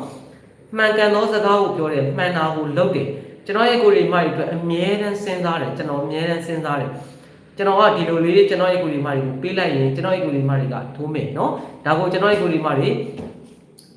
မှန်ကန်သောစကားကိုပြောတယ်မှန်တာကိုလုပ်တယ်ကျွန်တော်ရဲ့ကိုရီမတွေအတွက်အမြဲတမ်းစဉ်းစားတယ်ကျွန်တော်အမြဲတမ်းစဉ်းစားတယ် ကျွန်တော်ကဒီလိုလေးတွေကျွန်တော်ရဲ့ကိုလီမာတွေကိုပေးလိုက်ရင်ကျွန်တော်ရဲ့ကိုလီမာတွေကထိုးမယ်နော်ဒါကိုကျွန်တော်ရဲ့ကိုလီမာတွေ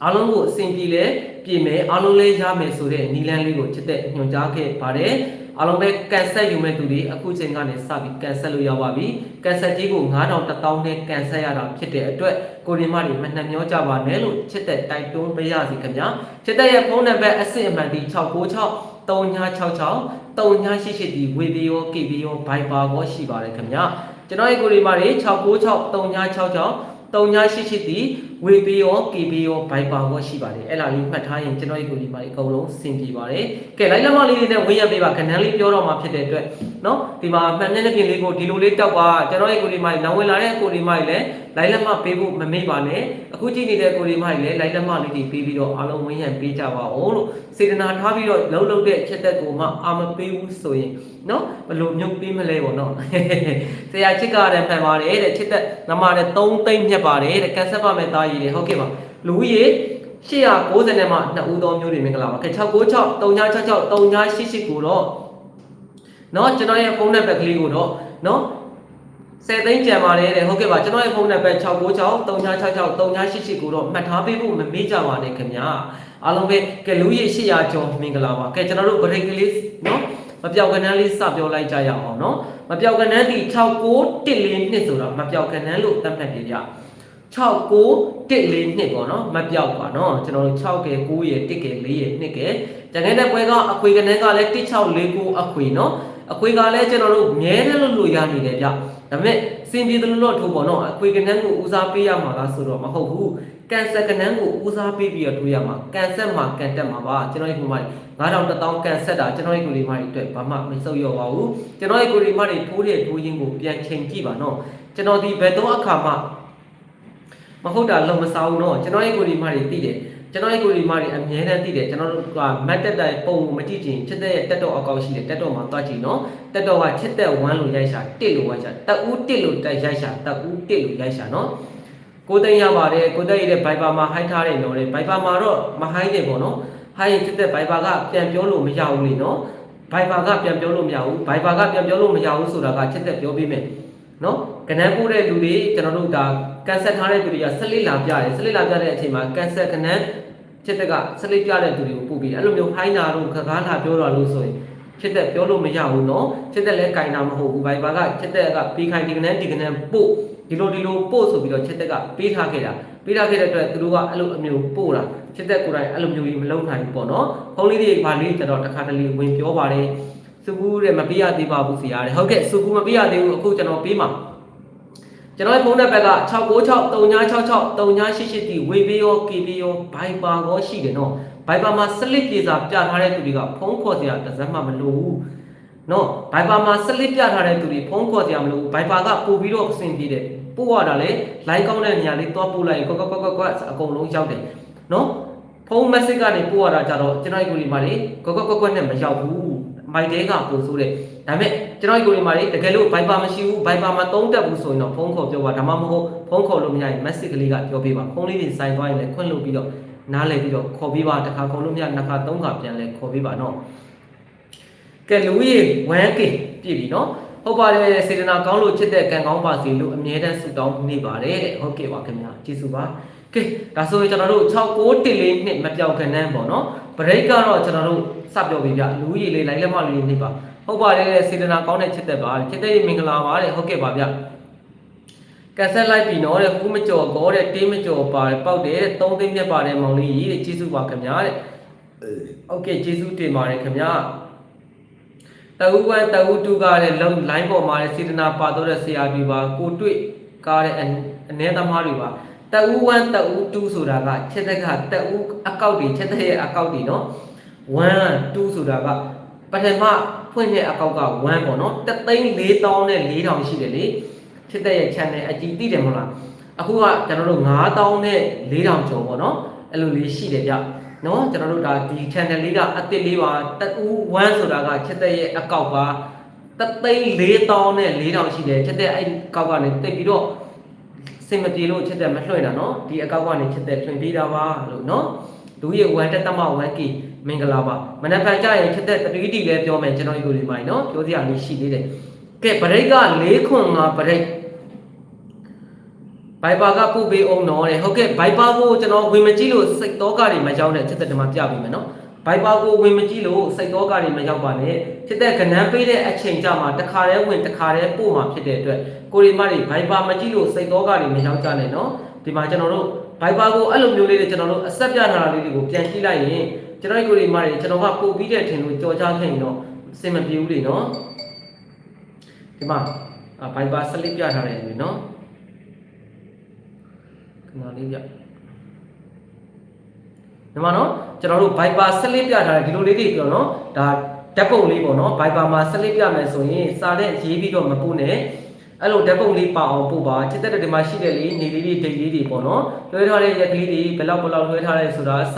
အားလုံးကိုအစဉ်ပြေလဲပြင်မယ်အားလုံးလေးရမယ်ဆိုတဲ့နီလန်းလေးကိုချစ်တဲ့ညွှန်ကြားခဲ့ပါတယ်အားလုံးပဲကန်ဆက်ယူမဲ့သူတွေအခုချိန်ကနေစပြီးကန်ဆက်လို့ရပါပြီကန်ဆက်ကြီးကို9000 1000နဲ့ကန်ဆက်ရတာဖြစ်တဲ့အတွက်ကိုရီမတွေမနှမျောကြပါနဲ့လို့ချစ်တဲ့တိုက်တွန်းပေးရစီခင်ဗျာချစ်တဲ့ရဲ့ဖုန်းနံပါတ်အစစ်အမှန်ဒီ696 3966 3988ဒီဝေဘီယောကေဘီယောဘိုင်ပါကိုရှိပါတယ်ခင်ဗျာကျွန်တော်ရဲ့ကိုရီမတွေ696 3966 3988ဒီ ဝေဘီယောကေဘီယောဘိုင်ပါကိုရှိပါတယ်အဲ့လာလေးမှတ်ထားရင်ကျွန်တော်ရဲ့ကိုရီမတွေအကုန်လုံးစင်ပြေပါတယ်ကဲလိုက်လက်မလေးတွေနဲ့ဝေးရပေးပါခဏလေးပြောတော့မှာဖြစ်တဲ့အတွက်နော်ဒီမှာမှန်မျက်နှာပြင်လေးကိုဒီလိုလေးတောက်ပါကျွန်တော်ရဲ့ကိုရီမတွေနောင်ဝင်လာတဲ့ကိုရီမတွေလည်းလိုက်လက်မပေးဖို့မမေ့ပါနဲ့အခုကြည့်နေတဲ့ကိုရီမတွေလည်းလိုက်လက်မလေးတွေပေးပြီးတော့အားလုံးဝင်းရံပေးကြပါအောင်လို့စေတနာထားပြီးတော့လှုပ်လှုပ်တဲ့ချက်သက်ကိုမှအာမပေးဘူးဆိုရင်နော်ဘယ်လိုမြုပ်ပေးမလဲပေါ့နော်ဆရာချစ်ကလည်းဖန်ပါတယ်တဲ့ချစ်သက်နမတဲ့3သိမ့်မြက်ပါတယ်တဲ့ကန်ဆက်ပါမယ်တာကြီးတွေဟုတ်ကဲ့ပါလူကြီးရေ890နဲ့မှ2ဦးသောမျိုးတွေမင်္ဂလာပါခင်696 3966 3988ကိုတော့เนาะကျွန်တော်ရဲ့ဖုန်းနံပါတ်ကလေးကိုတော့เนาะ10သိန်းကြံပါတယ်တဲ့ဟုတ်ကဲ့ပါကျွန်တော်ရဲ့ဖုန်းနံပါတ်696 3966 3988ကိုတော့မှတ်ထားပေးဖို့မမေ့ကြပါနဲ့ခင်ဗျာအားလုံးပဲကဲလူကြီး800ကျော်မင်္ဂလာပါကဲကျွန်တော်တို့ break ကလေးเนาะမပြောက်ကနန်းလေးစပြောလိုက်ကြရအောင်เนาะမပြောက်ကနန်းဒီ6914နှစ်ဆိုတာမပြောက်ကနန်းလို့သတ်မှတ်ပြကြ 6 9 1 4နှစ်ပေါ့နော်မပြောက်ပါနော်ကျွန်တော်တို့6ကဲ9ရယ်1ကဲ4ရယ်2ကဲတကယ်တဲ့ပွဲကအခွေကနန်းကလည်း1649အခွေနော်အခွေကလည်းကျွန်တော်တို့မြဲတယ်လို့လို့ရနေတယ်ဗျဒါပေမဲ့စင်ပြေတယ်လို့တော့ထိုးပေါ့နော်အခွေကနန်းကိုဦးစားပေးရမှာလားဆိုတော့မဟုတ်ဘူးကန်ဆယ်ကနန်းကိုဦးစားပေးပြီးတော့ထိုးရမှာကန်ဆက်မှာကန်တက်မှာပါကျွန်တော်ရဲ့ကိုမိုင်း9000 1000ကန်ဆက်တာကျွန်တော်ရဲ့ကိုလီမိုင်းအတွက်ဘာမှမဆုပ်ရောပါဘူးကျွန်တော်ရဲ့ကိုလီမိုင်းထိုးတဲ့ထိုးရင်းကိုပြန်ချိန်ကြည့်ပါနော်ကျွန်တော်ဒီဘယ်တော့အခါမှ မဟုတ်တာလုံးမစားဘူးနော်ကျွန်တော်ရဲ့ကိုလီမိုင်းတွေသိတယ်ကျွန်တော်ရဲ့ကိုလီမာတွေအမြဲတမ်းသိတယ်ကျွန်တော်တို့ကမတ်တက်တိုင်းပုံကိုမကြည့်ချင်ချစ်တဲ့တက်တော့အကောက်ရှိတယ်တက်တော့မှာတွားကြည့်နော်တက်တော့ကချစ်တဲ့1လို့ရိုက်ရှာ1လို့ရိုက်ရှာတက်ဦး1လို့တိုက်ရိုက်ရှာတက်ဦး1လို့ရိုက်ရှာနော်ကိုသိန်းရပါတယ်ကိုသိန်းရတဲ့ Viber မှာ high ထားတယ်နော်လေ Viber မှာတော့မ high တယ်ပေါ့နော် high ရင်ချစ်တဲ့ Viber ကပြန်ပြောလို့မရဘူးလေနော် Viber ကပြန်ပြောလို့မရဘူး Viber ကပြန်ပြောလို့မရဘူးဆိုတာကချစ်တဲ့ပြောပေးမယ်နော် ကနန်းပို့တဲ့လူတွေကျွန်တော်တို့ဒါကန်ဆက်ထားတဲ့လူတွေကဆက်လက်လာပြတယ်ဆက်လက်လာပြတဲ့အချိန်မှာကန်ဆက်ကနန်းချစ်တဲ့ကဆက်လက်ပြတဲ့သူတွေကိုပို့ပြီးအဲ့လိုမျိုးဟိုင်းတာတို့ခကားတာပြောတာလို့ဆိုရင်ချစ်တဲ့ပြောလို့မရဘူးနော်ချစ်တဲ့လည်းကင်တာမဟုတ်ဘူး Viber ကချစ်တဲ့ကပြီးခိုင်းဒီကနန်းဒီကနန်းပို့ဒီလိုဒီလိုပို့ဆိုပြီးတော့ချစ်တဲ့ကပေးထားခဲ့တာပေးထားခဲ့တဲ့အတွက်သူတို့ကအဲ့လိုအမျိုးပို့တာချစ်တဲ့ကိုယ်တိုင်အဲ့လိုမျိုးကြီးမလုပ်နိုင်ဘူးပေါ့နော်ဖုန်းလေးတွေဘာလေးကျတော့တစ်ခါတလေဝင်ပြောပါတယ်စုဘူးတဲ့မပေးရသေးပါဘူးဆရာတဲ့ဟုတ်ကဲ့စုဘူးမပေးရသေးဘူးအခုကျွန်တော်ပေးမှာ ကျွန်တော်ရဲ့ဖုန်းနံပါတ်က696 3966 3988တီဝေဘေးရော KB ရောဘိုင်ပါရောရှိတယ်နော်ဘိုင်ပါမှာစလစ်ပြေစာပြထားတဲ့သူတွေကဖုန်းခေါ်စရာတစ်စက်မှမလိုဘူးနော်ဘိုင်ပါမှာစလစ်ပြထားတဲ့သူတွေဖုန်းခေါ်စရာမလိုဘူးဘိုင်ပါကပို့ပြီးတော့အဆင်ပြေတယ်ပို့ရတာလေ line ကောင်းတဲ့နေရာလေးသွားပို့လိုက်ရင်ကွက်ကွက်ကွက်ကွက်ကွက်အကုန်လုံးရောက်တယ်နော်ဖုန်း message ကနေပို့ရတာကြတော့ကျွန်တော်ဒီကိုဒီမှာလေကွက်ကွက်ကွက်ကွက်နဲ့မရောက်ဘူး မမိုက်တဲကပို့ဆိုးတယ်ဒါပေမဲ့ကျွန်တော်ဒီကိုဒီမှာလေတကယ်လို့ Viber မရှိဘူး Viber မှာသုံးတက်ဘူးဆိုရင်တော့ဖုန်းခေါ်ပြောပါဒါမှမဟုတ်ဖုန်းခေါ်လို့မရရင် message ကလေးကပြောပေးပါဖုန်းလေးတွေစိုင်းသွားရင်လည်းခွင့်လို့ပြီးတော့နားလည်ပြီးတော့ခေါ်ပေးပါတစ်ခါခေါ်လို့မရနှစ်ခါသုံးခါပြန်လဲခေါ်ပေးပါနော်ကဲလူကြီး 1k ပြည့်ပြီနော်ဟုတ်ပါတယ်စေတနာကောင်းလို့ချစ်တဲ့ကံကောင်းပါစေလို့အမြဲတမ်းဆုတောင်းနေပါတယ်တဲ့ဟုတ်ကဲ့ပါခင်ဗျာကျေးဇူးပါ ကဲဒါဆိုရင်ကျွန်တော်တို့6914နှစ်မပြောက်ခဏန်းပေါ့နော်ဘရိတ်ကတော့ကျွန်တော်တို့စပြောပြီးပြလူကြီးလေးလိုက်လက်မလူကြီးနေပါဟုတ်ပါတယ်စေတနာကောင်းတဲ့ချစ်တဲ့ပါချစ်တဲ့မင်္ဂလာပါတဲ့ဟုတ်ကဲ့ပါဗျကက်ဆက်လိုက်ပြီနော်တဲ့ကူးမကြော်ကောတဲ့တေးမကြော်ပါတယ်ပောက်တယ်သုံးသိန်းမြတ်ပါတယ်မောင်လေးကြီးတဲ့ကျေးဇူးပါခင်ဗျာတဲ့ဟုတ်ကဲ့ကျေးဇူးတင်ပါတယ်ခင်ဗျာတအူဝမ်တအူတူကတဲ့လုံ line ပေါ်မှာတဲ့စေတနာပါတော့တဲ့ဆရာတွေပါကိုတွေ့ကားတဲ့အအနေသမားတွေပါ တအူဝမ်တအူတူဆိုတာကချက်တက်ကတအူအကောက်တွေချက်တဲ့ရဲ့အကောက်တွေနော်1 2ဆိုတာကပထမဖွင့်တဲ့အကောက်က1ပေါ့နော်တသိန်း4000နဲ့4000ရှိတယ်လေချက်တဲ့ရဲ့ channel အကြည့်သိတယ်မဟုတ်လားအခုကကျွန်တော်တို့9000နဲ့4000ကျော်ပေါ့နော်အဲ့လိုလေးရှိတယ်ဗျနော်ကျွန်တော်တို့ဒါဒီ channel လေးကအစ်စ်လေးပါတအူ1ဆိုတာကချက်တဲ့ရဲ့အကောက်ပါတသိန်း4000နဲ့4000ရှိတယ်ချက်တဲ့အဲ့ကောက်ကနေတိတ်ပြီးတော့ စင်မပြေလို့ချက်တဲ့မလွှင့်တာနော်ဒီအကောက်ကနေချက်တဲ့ထွင်ပေးတာပါလို့နော်လူရဲ့1တက်တမ 1k မင်္ဂလာပါမနက်ဖြန်ကြရင်ချက်တဲ့ 3D လည်းပြောမယ်ကျွန်တော်ဒီကိုဒီမိုင်းနော်ပြောစရာလေးရှိသေးတယ်ကဲဗရိတ်က4ခွန်5ဗရိတ်ဘိုင်ပါကပို့ပေးအောင်တော့တဲ့ဟုတ်ကဲ့ဘိုင်ပါကိုကျွန်တော်ဝင်မကြည့်လို့စိတ်တော့ကတွေမကြောက်တဲ့ချက်တဲ့ဒီမှာပြပေးမယ်နော်ဘိုင်ပါကိုဝင်မကြည့်လို့စိတ်တော့ကတွေမရောက်ပါနဲ့ချက်တဲ့ကနန်းပေးတဲ့အချိန်ကြမှာတခါတည်းဝင်တခါတည်းပို့မှာဖြစ်တဲ့အတွက် ကိုရီမတွေဘိုင်ပါမကြည့်လို့စိတ်တော့ကတွေမရောက်ကြနဲ့နော်ဒီမှာကျွန်တော်တို့ဘိုင်ပါကိုအဲ့လိုမျိုးလေးတွေကျွန်တော်တို့အဆက်ပြထားတာလေးတွေကိုပြန်ကြည့်လိုက်ရင်ကျွန်တော်ကိုရီမတွေကျွန်တော်ကပို့ပြီးတဲ့ထင်လို့ကြော်ကြခဲ့ရင်တော့အဆင်မပြေဘူးလေနော်ဒီမှာဘိုင်ပါဆက်လက်ပြထားတယ်လေနော်ခဏလေးပြဒီမှာနော်ကျွန်တော်တို့ Viber ဆက်လက်ပြထားတယ်ဒီလိုလေးတွေပြောနော်ဒါဓာတ်ပုံလေးပေါ့နော် Viber မှာဆက်လက်ပြမယ်ဆိုရင်စာနဲ့ရေးပြီးတော့မပို့နဲ့ အဲ့လိုဓာတ်ပုံလေးပါအောင်ပို့ပါချစ်တဲ့ဒီမှာရှိတဲ့လေးနေလေးတွေဒိတ်လေးတွေပေါ့နော်လွှဲထားတဲ့ရက်ကလေးတွေဘယ်လောက်ဘယ်လောက်လွှဲထားလဲဆိုတာအစ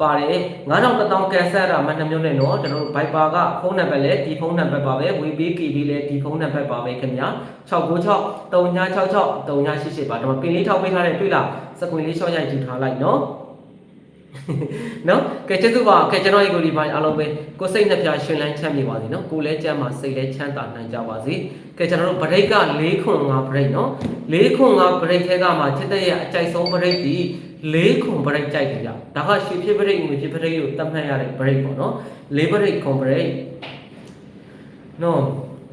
ပါတယ်9000ကန်ဆယ်တာမှနှမျိုးနဲ့နော်ကျွန်တော်တို့ Viber ကဖုန်းနံပါတ်လည်းဒီဖုန်းနံပါတ်ပါပဲ WeBKB လည်းဒီဖုန်းနံပါတ်ပါပဲခင်ဗျာ696 3966 3988ပါဒါမှပင်လေးထောက်ပေးထားတဲ့တွေ့လားစကွင်လေးရှော့ရိုက်ကြည့်ထားလိုက်နော်နော်ကဲကျေးဇူးပါကဲကျွန်တော်ဒီကိုဒီပိုင်းအားလုံးပဲကိုစိတ်နှပြရှင်လန်းချမ်းမြေပါစေနော်ကိုလည်းကြမ်းပါစိတ်လည်းချမ်းသာနိုင်ကြပါစေ ကဲကျွန်တော်တို့ဗရိတ်က၄ခွန်5ဗရိတ်နော်၄ခွန်5ဗရိတ်ထဲကမှချစ်တဲ့ရဲ့အကြိုက်ဆုံးဗရိတ်ဒီ၄ခွန်ဗရိတ်ကြိုက်တယ်ဗျဒါကရွှေဖြစ်ဗရိတ်ငွေဖြစ်ဗရိတ်လို့သတ်မှတ်ရတဲ့ဗရိတ်ပေါ့နော်၄ဗရိတ်ခွန်ဗရိတ်နော်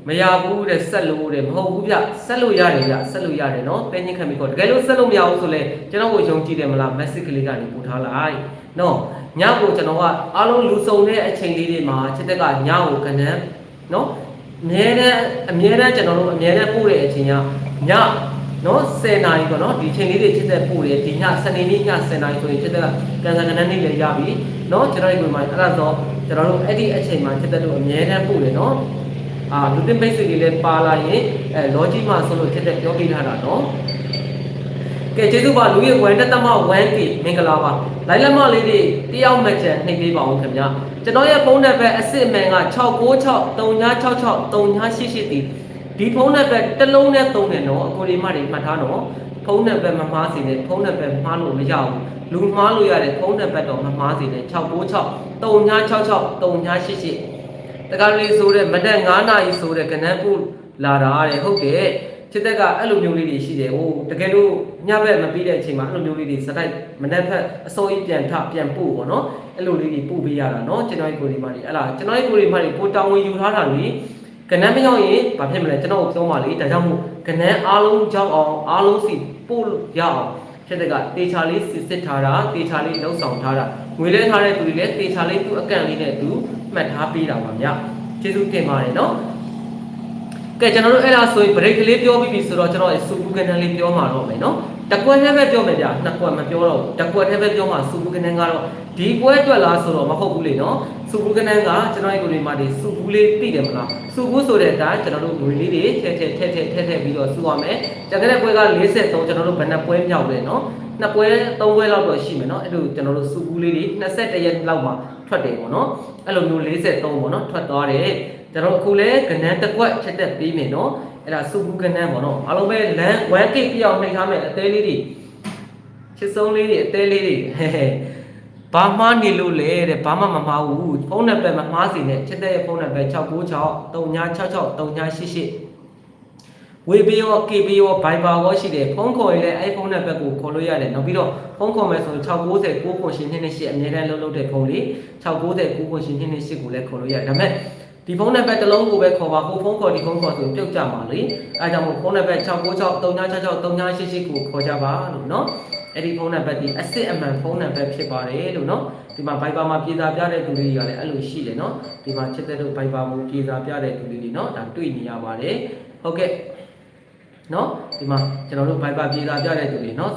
မရဘူးတဲ့ဆက်လို့တဲ့မဟုတ်ဘူးဗျဆက်လို့ရတယ်ဗျဆက်လို့ရတယ်နော်ပဲညင်းခံပြီးတော့တကယ်လို့ဆက်လို့မရဘူးဆိုလဲကျွန်တော်ကိုယုံကြည်တယ်မလား message ကလေးကနေပို့ထားလိုက်နော်ညကိုကျွန်တော်ကအားလုံးလူစုံတဲ့အချိန်လေးတွေမှာချစ်တက်ကညကိုကနန်းနော် အမြဲတမ်းအမြဲတမ်းကျွန်တော်တို့အမြဲတမ်းပို့တဲ့အချိန်ကညနော်10နာရီပေါ့နော်ဒီချိန်လေးတွေချစ်တဲ့ပို့တယ်ဒီညစနေနေ့ည10နာရီဆိုရင်ချစ်တက်ကကန်ဆန်ကနန်းနေ့လည်းရပြီနော်ကျွန်တော်ဒီကိုမှအဲ့ဒါဆိုကျွန်တော်တို့အဲ့ဒီအချိန်မှာချစ်တက်တို့အမြဲတမ်းပို့တယ်နော်အာလူတင်ပိတ်စိတ်လေးလည်းပါလာရင်အဲ logic မှာဆိုလို့ချစ်တဲ့ပြောပြထားတာနော် ကဲကျေးဇူးပါလူရဲ့ဝမ်တက်တမ 1K မင်္ဂလာပါလိုင်းလက်မလေးတွေတယောက်မှချန်နှိပ်ပေးပါဦးခင်ဗျာကျွန်တော်ရဲ့ဖုန်းနံပါတ်အစစ်အမှန်က696 3966 3988တီဒီဖုန်းနံပါတ်တစ်လုံးနဲ့သုံးတယ်နော်အကိုဒီမတွေမှတ်ထားနော်ဖုန်းနံပါတ်မမှားစေနဲ့ဖုန်းနံပါတ်မှားလို့မရဘူးလူမှားလို့ရတယ်ဖုန်းနံပါတ်တော့မမှားစေနဲ့696 3966 3988တကားလေးဆိုတဲ့မတက်9နာရီဆိုတဲ့ကနန်းပုလာတာတဲ့ဟုတ်တ ယ်ချစ်သက်ကအဲ့လိုမျိုးလေးတွေရှိတယ်ဟိုတကယ်လို့ညဘက်မပြီးတဲ့အချိန်မှာအဲ့လိုမျိုးလေးတွေစတိုက်မနက်ဖက်အစိုးရပြန်ထပြန်ပို့ပေါ့နော်အဲ့လိုလေးတွေပို့ပေးရတာနော်ကျွန်တော်ရဲ့ကိုယ်ဒီမှာနေအဲ့လားကျွန်တော်ရဲ့ကိုယ်ဒီမှာနေကိုတောင်းဝင်ယူထားတာလေကနန်းမရောက်ရင်ဘာဖြစ်မလဲကျွန်တော်ပြောပါလေဒါကြောင့်မို့ကနန်းအားလုံးကြောက်အောင်အားလုံးစီပို့ရအောင်ချစ်သက်ကတေချာလေးစစ်စစ်ထားတာတေချာလေးလှုပ်ဆောင်ထားတာငွေလဲထားတဲ့သူတွေလည်းတေချာလေးသူ့အကန့်လေးနဲ့သူမှတ်ထားပေးတာပါဗျကျေးဇူးတင်ပါတယ်နော် ကဲကျွန်တော်တို့အဲ့ဒါဆိုရင် break ကလေးပြောပြီးပြီဆိုတော့ကျွန်တော်စူပူကန်တန်လေးပြောမှာတော့မယ်နော်တကွက်ထဲပဲပြောမယ်ဗျနှစ်ကွက်မပြောတော့ဘူးတကွက်ထဲပဲပြောမှာစူပူကန်တန်ကတော့ဒီပွဲအတွက်လားဆိုတော့မဟုတ်ဘူးလေနော်စူပူကန်တန်ကကျွန်တော်ရဲ့ကိုယ်လေးမှာဒီစူပူလေးသိတယ်မလားစူပူဆိုတဲ့အတိုင်းကျွန်တော်တို့ငွေလေးတွေထည့်ထည့်ထည့်ထည့်ထည့်ထည့်ပြီးတော့စူရမယ်တကယ်တဲ့ပွဲက43ကျွန်တော်တို့ဘယ်နှပွဲမြောက်လဲနော်နှစ်ပွဲသုံးပွဲလောက်တော့ရှိမယ်နော်အဲ့လိုကျွန်တော်တို့စူပူလေးတွေ21ရက်လောက်မှာထွက်တယ်ပေါ့နော်အဲ့လိုမျိုး43ပေါ့နော်ထွက်သွားတယ် ကျွန်တော်အခုလဲကနန်းတစ်ကွက်ချက်တက်ပြီးမယ်နော်အဲ့ဒါစုဘူးကနန်းပေါ့နော်အားလုံးပဲလမ်း 1K ပြအောင်နှိပ်ထားမယ်အသေးလေးတွေချစ်ဆုံးလေးတွေအသေးလေးတွေဟဲဟဲဘာမှနေလို့လဲတဲ့ဘာမှမမှားဘူးဖုန်းနံပါတ်မမှားစီနဲ့ချက်တဲ့ဖုန်းနံပါတ်696 3966 3988ဝေဘီရော KB ရော Viber ရောရှိတယ်ဖုန်းခေါ်ရင်လည်း iPhone နံပါတ်ကိုခေါ်လို့ရတယ်နောက်ပြီးတော့ဖုန်းခေါ်မယ်ဆိုရင်690 99828အမြဲတမ်းလုံးလုံးတဲ့ဖုန်းလေး690 99828ကိုလည်းခေါ်လို့ရတယ်ဒါပေမဲ့ ဒီဖုန်းနံပါတ်တစ်လုံးကိုပဲခေါ်ပါဟိုဖုန်းခေါ်ဒီဖုန်းခေါ်ဆိုပြုတ်ကြပါလေအဲဒါကြောင့်မို့ဖုန်းနံပါတ်696 3966 3988ကိုခေါ်ကြပါလို့နော်အဲ့ဒီဖုန်းနံပါတ်ဒီအစစ်အမှန်ဖုန်းနံပါတ်ဖြစ်ပါတယ်လို့နော်ဒီမှာ Viber မှာပြည်သာပြတဲ့သူတွေကလည်းအဲ့လိုရှိတယ်နော်ဒီမှာချစ်တဲ့တို့ Viber မှာပြည်သာပြတဲ့သူတွေနော်ဒါတွေ့နေရပါတယ်ဟုတ်ကဲ့နော်ဒီမှာကျွန်တော်တို့ Viber ပြည်သာပြတဲ့သူတွေနော်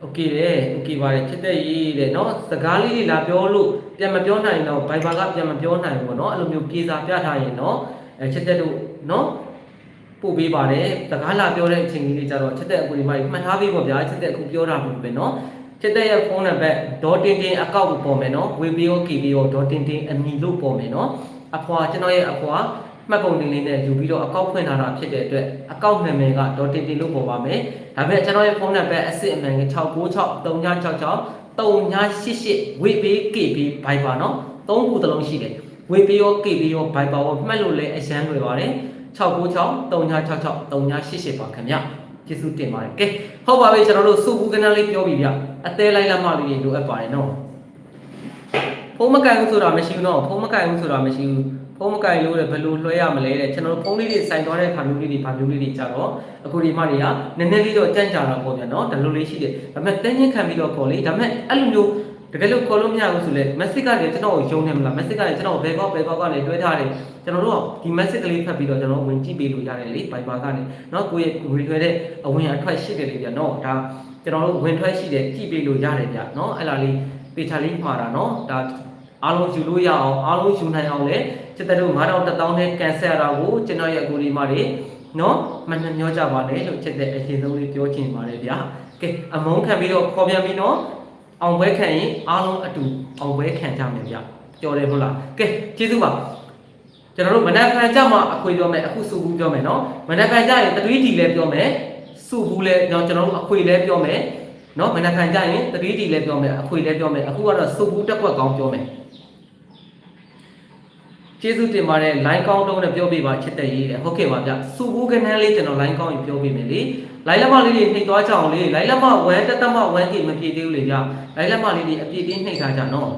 โอเคတယ်โอเคပါတယ်ချစ်တဲ့ရေးတဲ့เนาะစကားလေးတွေလာပြောလို့ပြန်မပြောနိုင်တော့ Viber ကပြန်မပြောနိုင်ဘူးเนาะအဲ့လိုမျိုးပြေစာပြထားရင်เนาะအဲချစ်တဲ့တို့เนาะပို့ပေးပါတယ်စကားလာပြောတဲ့အချိန်ကြီးလေးကြတော့ချစ်တဲ့အကူဒီမှာမှတ်ထားပေးပါဗျာချစ်တဲ့အခုပြောတာဘူးပဲเนาะချစ်တဲ့ရဲ့ဖုန်းနံပါတ်ဒေါ်တင်တင်အကောင့်ပေါ်မယ်เนาะ WebPO KPO ဒေါ်တင်တင်အမည်လို့ပေါ်မယ်เนาะအဖွာကျွန်တော်ရဲ့အဖွာ မှတ်ပုံတင်လေးနဲ့ယူပြီးတော့အကောင့်ဖွင့်ထားတာဖြစ်တဲ့အတွက်အကောင့်နာမည်ကဒေါ်တင်တင်လို့ပေါ်ပါမယ်။ဒါပေမဲ့ကျွန်တော်ရဲ့ဖုန်းနံပါတ်အစစ်အမှန်က696 3966 WeBKB Viber เนาะသုံးခုတစ်လုံးရှိတယ်။ WeB ရော KB ရော Viber ရောမှတ်လို့လည်းအရန်လွယ်ပါတယ်။696 3966 3988ပါခင်ဗျ။ကျေးဇူးတင်ပါတယ်။ကဲဟုတ်ပါပြီကျွန်တော်တို့စုဘူးကနန်းလေးပြောပြီဗျ။အသေးလိုက်လက်မလေးတွေလိုအပ်ပါတယ်နော်။ဖုန်းမကန်ဘူးဆိုတာမရှိဘူးနော်။ဖုန်းမကန်ဘူးဆိုတာမရှိဘူး။ ဖုန်းမကင်လို့လည်းဘယ်လိုလွှဲရမလဲတဲ့ကျွန်တော်တို့ဖုန်းလေးတွေစိုင်သွားတဲ့ခါမျိုးလေးတွေဗာမျိုးလေးတွေကြတော့အခုဒီမတွေကနည်းနည်းလေးတော့ကြန့်ကြာတာပေါ့ဗျာနော်ဒါလိုလေးရှိတယ်ဒါပေမဲ့တင်းချင်းခံပြီးတော့ခေါ်လေဒါပေမဲ့အဲ့လိုမျိုးတကယ်လို့ခေါ်လို့မရဘူးဆိုလဲ message ကလည်းကျွန်တော်ကိုယုံနေမလား message ကလည်းကျွန်တော်ဘယ်ကောက်ဘယ်ကောက်ကနေတွဲထားတယ်ကျွန်တော်တို့ကဒီ message ကလေးဖတ်ပြီးတော့ကျွန်တော်ဝင်ကြည့်ပေးလို့ရတယ်လေ Viber ကနေနော်ကိုယ့်ရဲ့ဝင်ထွဲတဲ့အဝင်အထွက်ရှိတယ်လေဗျာနော်ဒါကျွန်တော်တို့ဝင်ထွက်ရှိတယ်ကြည့်ပေးလို့ရတယ်ဗျာနော်အဲ့လားလေးပေချာလေးမှာတာနော်ဒါအားလုံးယူလို့ရအောင်အားလုံးယူနိုင်အောင်လေ စစ်တဲ့တို့9000 1000နဲ့ကန်ဆယ်တာကိုကျွန်တော်ရဲ့အကူဒီမတွေနော်မနှမျောကြပါနဲ့လို့ချက်တဲ့အရင်ဆုံးလေးပြောချင်ပါတယ်ဗျာကဲအမုန်းခံပြီးတော့ခေါ်ပြန်ပြီးနော်အောင်ပွဲခံရင်အားလုံးအတူအောင်ပွဲခံကြမယ်ဗျကြော်တယ်ဟုတ်လားကဲကျေးဇူးပါကျွန်တော်တို့မနက်ဖြန်ကြမှာအခွေပြောမယ်အခုစုဘူးပြောမယ်နော်မနက်ဖြန်ကြရင် 3D လည်းပြောမယ်စုဘူးလည်းကျွန်တော်တို့အခွေလည်းပြောမယ်နော်မနက်ဖြန်ကြရင် 3D လည်းပြောမယ်အခွေလည်းပြောမယ်အခုကတော့စုဘူးတက်ကွက်ကောင်းပြောမယ် ကျေးဇူးတင်ပါတယ် line ကောင်းတော့နဲ့ပြောပြပါချစ်တဲ့ရေးတယ်ဟုတ်ကဲ့ပါဗျစုဘူးကနန်းလေးကျွန်တော် line ကောင်းရင်ပြောပြမယ်လေ line လက်မလေးတွေနှိပ်သွားကြအောင်လေ line လက်မ1တက်တက်မ1ကိမပြည့်သေးဘူးလေဗျ line လက်မလေးတွေအပြည့်တင်းနှိပ်ထားကြနော်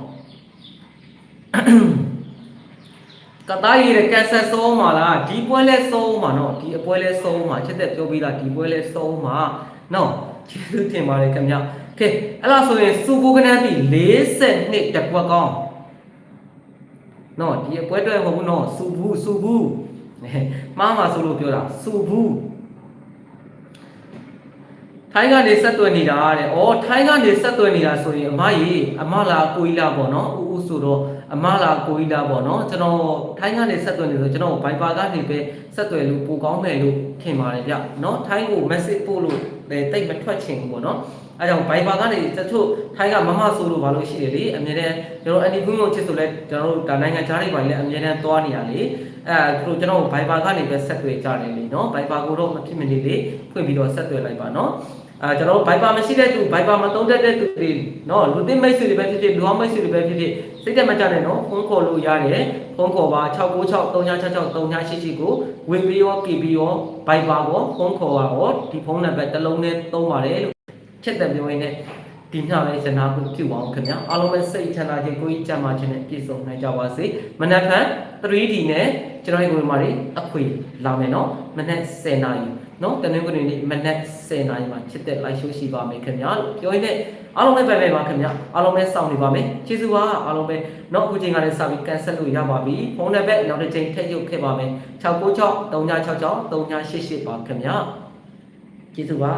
ကတားရည်တဲ့ cancer ဆုံးမှာလားဒီပွဲလဲဆုံးမှာနော်ဒီအပွဲလဲဆုံးမှာချစ်တဲ့ပြောပြီးတာဒီပွဲလဲဆုံးမှာနော်ကျေးဇူးတင်ပါတယ်ခင်ဗျကဲအဲ့လားဆိုရင်စုဘူးကနန်းတီ40နှစ်တက်ကွက်ကောင်း နော်ဒီအပွဲတွဲမဟုတ်ဘူးနော်စူဘူးစူဘူးမှားမှာဆိုလို့ပြောတာစူဘူးထိုင်းကနေဆက်သွယ်နေတာတဲ့။အော်ထိုင်းကနေဆက်သွယ်နေတာဆိုရင်အမကြီးအမလာကိုကြီးလာပေါ့နော်။ဥဥဆိုတော့အမလာကိုကြီးလာပေါ့နော်။ကျွန်တော်ထိုင်းကနေဆက်သွယ်နေဆိုကျွန်တော် Viber ကနေပဲဆက်သွယ်လို့ပိုကောင်းမယ်လို့ထင်ပါတယ်ဗျ။နော်ထိုင်းကို message ပို့လို့လည်းတိတ်မထွက်ချင်ဘူးပေါ့နော်။ အဲကြောင့် Viber ကနေတချို့ထိုင်းကမမဆိုလို့ဘာလို့ရှိတယ်လေအမြဲတမ်းကျွန်တော် anti ဘုံကိုချစ်ဆိုလဲကျွန်တော်တို့ဒါနိုင်ငံခြားတွေပါလေအမြဲတမ်းသွားနေရလေအဲသူတို့ကျွန်တော် Viber ကနေပဲဆက်သွယ်ကြတယ်လေနော် Viber ကိုတော့မဖြစ်မနေလေဖွင့်ပြီးတော့ဆက်သွယ်လိုက်ပါနော်အဲကျွန်တော်တို့ Viber မရှိတဲ့သူ Viber မသုံးတတ်တဲ့သူတွေနော်လူသိမိတ်ဆွေတွေပဲဖြစ်ဖြစ်လူအောင်မိတ်ဆွေတွေပဲဖြစ်ဖြစ်စိတ်တက်မကြနဲ့နော်ဖုန်းခေါ်လို့ရတယ်ဖုန်းခေါ်ပါ696 3966 3988ကိုဝင်ပြီးရော KB ရော Viber ကိုဖုန်းခေါ်ပါရောဒီဖုန်းနံပါတ်တစ်လုံးနဲ့သုံးပါတယ်လို့ ချက်တဲ့ပြောရင်းနဲ့ဒီညလေးဇနာကိုပြုအောင်ခင်ဗျာအားလုံးပဲစိတ်ချမ်းသာခြင်းကိုယ်ကြီးကြမ်းမာခြင်းနဲ့ပြည့်စုံနိုင်ကြပါစေမနက်ဖြန် 3D နဲ့ကျွန်တော်ရဲ့ကိုယ်မာတွေအခွေလာမယ်နော်မနက်10နာရီနော်တနင်္ဂနွေနေ့မနက်10နာရီမှာချစ်တဲ့ live show ရှိပါမယ်ခင်ဗျာလို့ပြောရင်းနဲ့အားလုံးပဲပဲပဲပါခင်ဗျာအားလုံးပဲစောင့်နေပါမယ်ကျေးဇူးပါအားလုံးပဲနောက်အခုချိန်ကလည်းစပြီး cancel လို့ရပါပြီဖုန်းနံပါတ်နောက်တစ်ချိန်ထည့်ရုပ်ခဲ့ပါမယ်696 3966 3988ပါခင်ဗျာကျေးဇူးပါ